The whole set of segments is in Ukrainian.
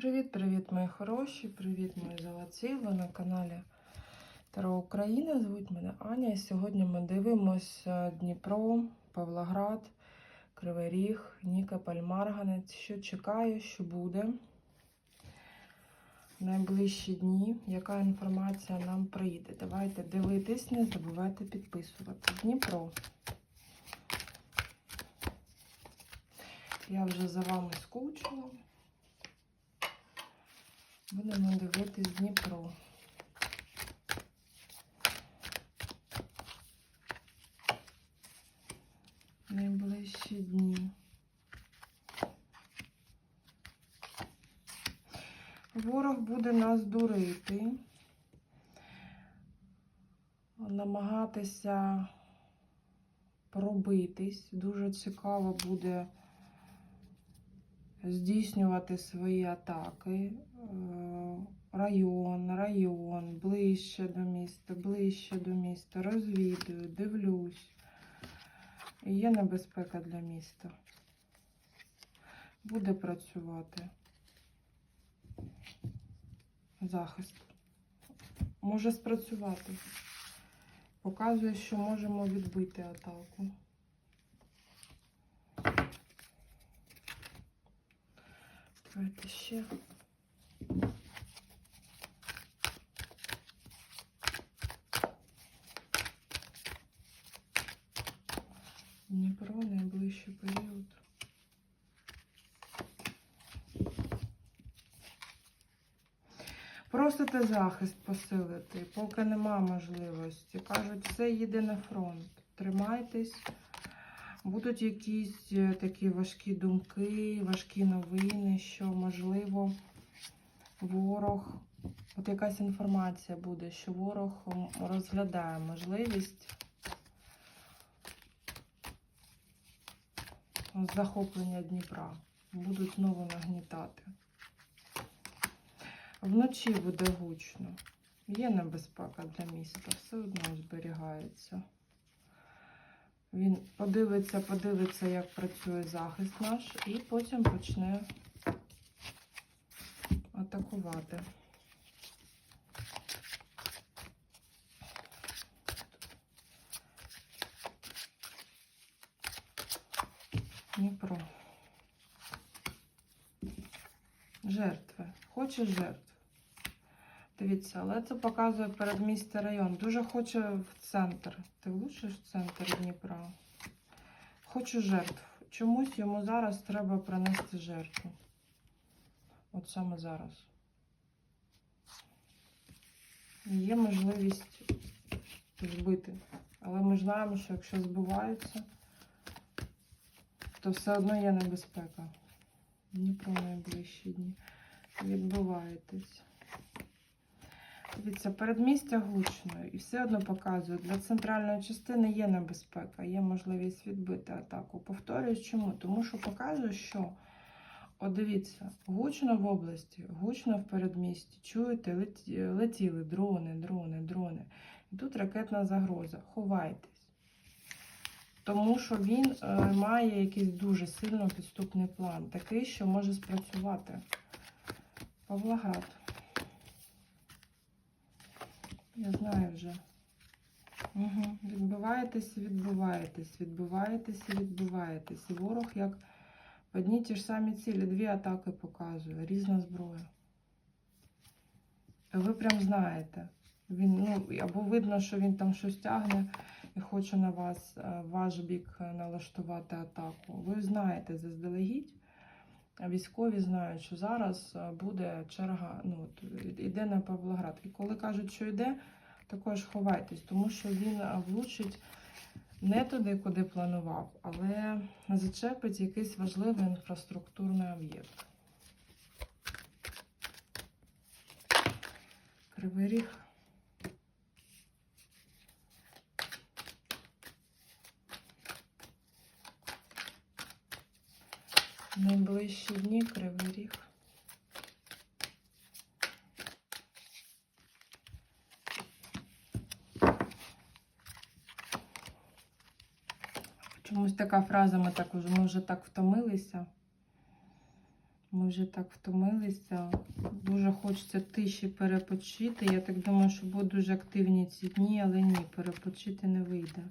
Привіт-привіт, мої хороші! Привіт, мої золоті! Ви на каналі Таро Україна. Звуть мене Аня. І сьогодні ми дивимося Дніпро, Павлоград, Кривий Ріг, Нікополь, Марганець. Що чекає, що буде в найближчі дні, яка інформація нам прийде. Давайте дивитись, не забувайте підписувати. Дніпро. Я вже за вами скучила. Будемо дивитись Дніпро. Найближчі дні. Ворог буде нас дурити, намагатися пробитись. Дуже цікаво буде здійснювати свої атаки. Е, Район, район, ближче до міста, ближче до міста. Розвідую, дивлюсь. І є небезпека для міста. Буде працювати. Захист. Може спрацювати. Показує, що можемо відбити атаку. Давайте ще. Дніпро найближчий період. Просите захист посилити, поки нема можливості. Кажуть, все їде на фронт. Тримайтесь. Будуть якісь е, такі важкі думки, важкі новини, що, можливо, ворог, от якась інформація буде, що ворог розглядає можливість захоплення Дніпра. Будуть знову нагнітати. Вночі буде гучно. Є небезпека для міста, все одно зберігається. Він подивиться, подивиться, як працює захист наш, і потім почне атакувати. Дніпро. Жертви. Хоче жертв. Дивіться, але це показує передмістя район. Дуже хоче в центр. Ти влучиш в центр Дніпра? Хочу жертв. Чомусь йому зараз треба принести жертву. От саме зараз. Є можливість збити. Але ми знаємо, що якщо збиваються, то все одно є небезпека. Дніпро найближчі дні. Відбуваєтесь. Дивіться, передмістя гучно і все одно показує, для центральної частини є небезпека, є можливість відбити атаку. Повторюю, чому? Тому що показує, що, от дивіться, гучно в області, гучно в передмісті. Чуєте, летіли дрони, дрони, дрони. І тут ракетна загроза. Ховайтесь. Тому що він е, має якийсь дуже сильно підступний план, такий, що може спрацювати. Павлоград. Я знаю вже. Угу. Відбиваєтесь, відбиваєтесь, відбиваєтесь відбиваєтесь. І ворог як одні ті ж самі цілі, дві атаки показує, різна зброя. Ви прям знаєте. Він, ну, або видно, що він там щось тягне і хоче на вас, е, ваш бік е, налаштувати атаку. Ви знаєте заздалегідь. Військові знають, що зараз е, буде черга, ну, іде на Павлоград. І коли кажуть, що йде, також ховайтесь, тому що він е, влучить не туди, куди планував, але зачепить якийсь важливий інфраструктурний об'єкт. Кривий ріг. Найближчі дні Кривий Ріг. Чомусь така фраза, ми так уже, ми вже так втомилися. Ми вже так втомилися. Дуже хочеться тиші перепочити. Я так думаю, що будуть дуже активні ці дні, але ні, перепочити не вийде.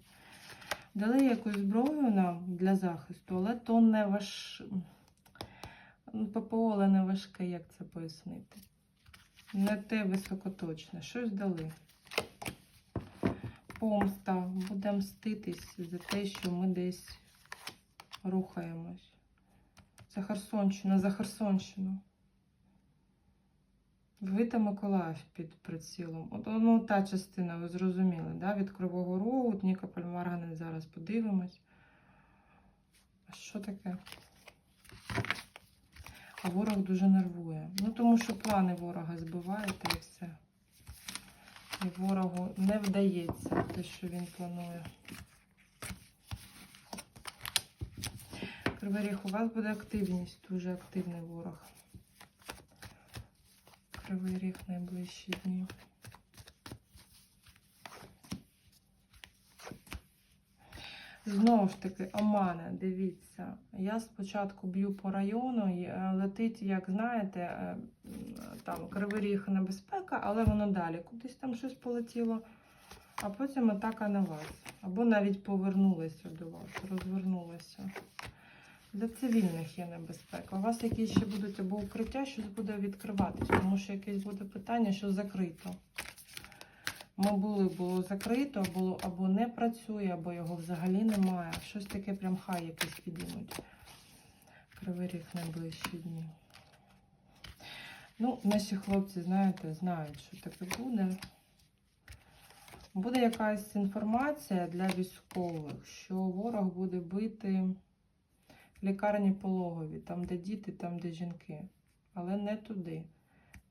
Дали якусь зброю нам для захисту, але то не важ... ну, ППО, але не важке, як це пояснити. Не те високоточне. Щось дали. Помста. Будемо мститись за те, що ми десь рухаємось. Це Херсонщина, за Херсонщину. Ви та Миколаїв під прицілом. От, ну, та частина, ви зрозуміли, да? від Кривого Рогу, Нікополь Марганець зараз подивимось. А що таке? А ворог дуже нервує. Ну, тому що плани ворога збиваєте і все. І ворогу не вдається те, що він планує. Кривий Ріг, у вас буде активність, дуже активний ворог. Кривий Ріг найближчі дні. Знову ж таки, Омане, дивіться. Я спочатку б'ю по району, е, летить, як знаєте, е, там Кривий Ріг небезпека, але воно далі кудись там щось полетіло, а потім атака на вас. Або навіть повернулися до вас, розвернулися. Для цивільних є небезпека. У вас якісь ще будуть або укриття, щось буде відкриватись, тому що якесь буде питання, що закрито. Ми були, було закрито, було або не працює, або його взагалі немає. Щось таке прям хай якийсь підіймуть. Кривий ріг найближчі дні. Ну, наші хлопці, знаєте, знають, що таке буде. Буде якась інформація для військових, що ворог буде бити лікарні пологові, там, де діти, там, де жінки. Але не туди.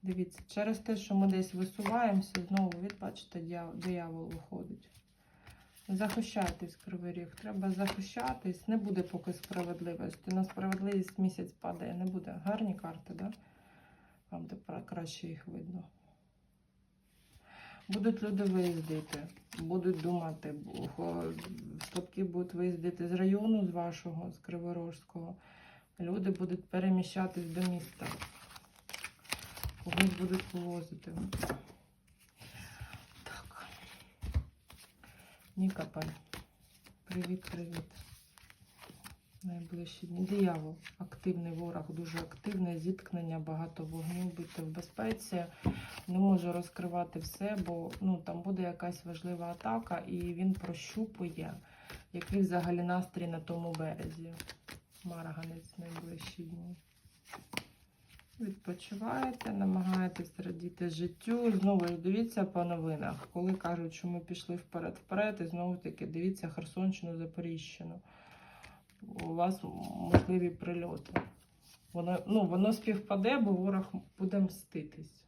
Дивіться, через те, що ми десь висуваємося, знову від, бачите, диявол виходить. Захищайтесь, Кривий Ріг. Треба захищатись. Не буде поки справедливості. На справедливість місяць падає, не буде. Гарні карти, да? Вам краще їх видно. Будуть люди виїздити, будуть думати, бу- будуть виїздити з району, з вашого, з Криворожського. Люди будуть переміщатись до міста. Когось будуть повозити. Так. Нікополь. Привіт, привіт. Найближчі дні. Диявол. Активний ворог, дуже активне зіткнення, багато вогню, будьте в безпеці. Не можу розкривати все, бо ну, там буде якась важлива атака, і він прощупує, який взагалі настрій на тому березі. Марганець найближчі дні. Відпочиваєте, намагаєтесь радіти життю. Знову ж дивіться по новинах. Коли кажуть, що ми пішли вперед-вперед, і знову таки дивіться Херсонщину, Запоріжжину. У вас можливі прильоти. Воно, ну, воно співпаде, бо ворог буде мститись.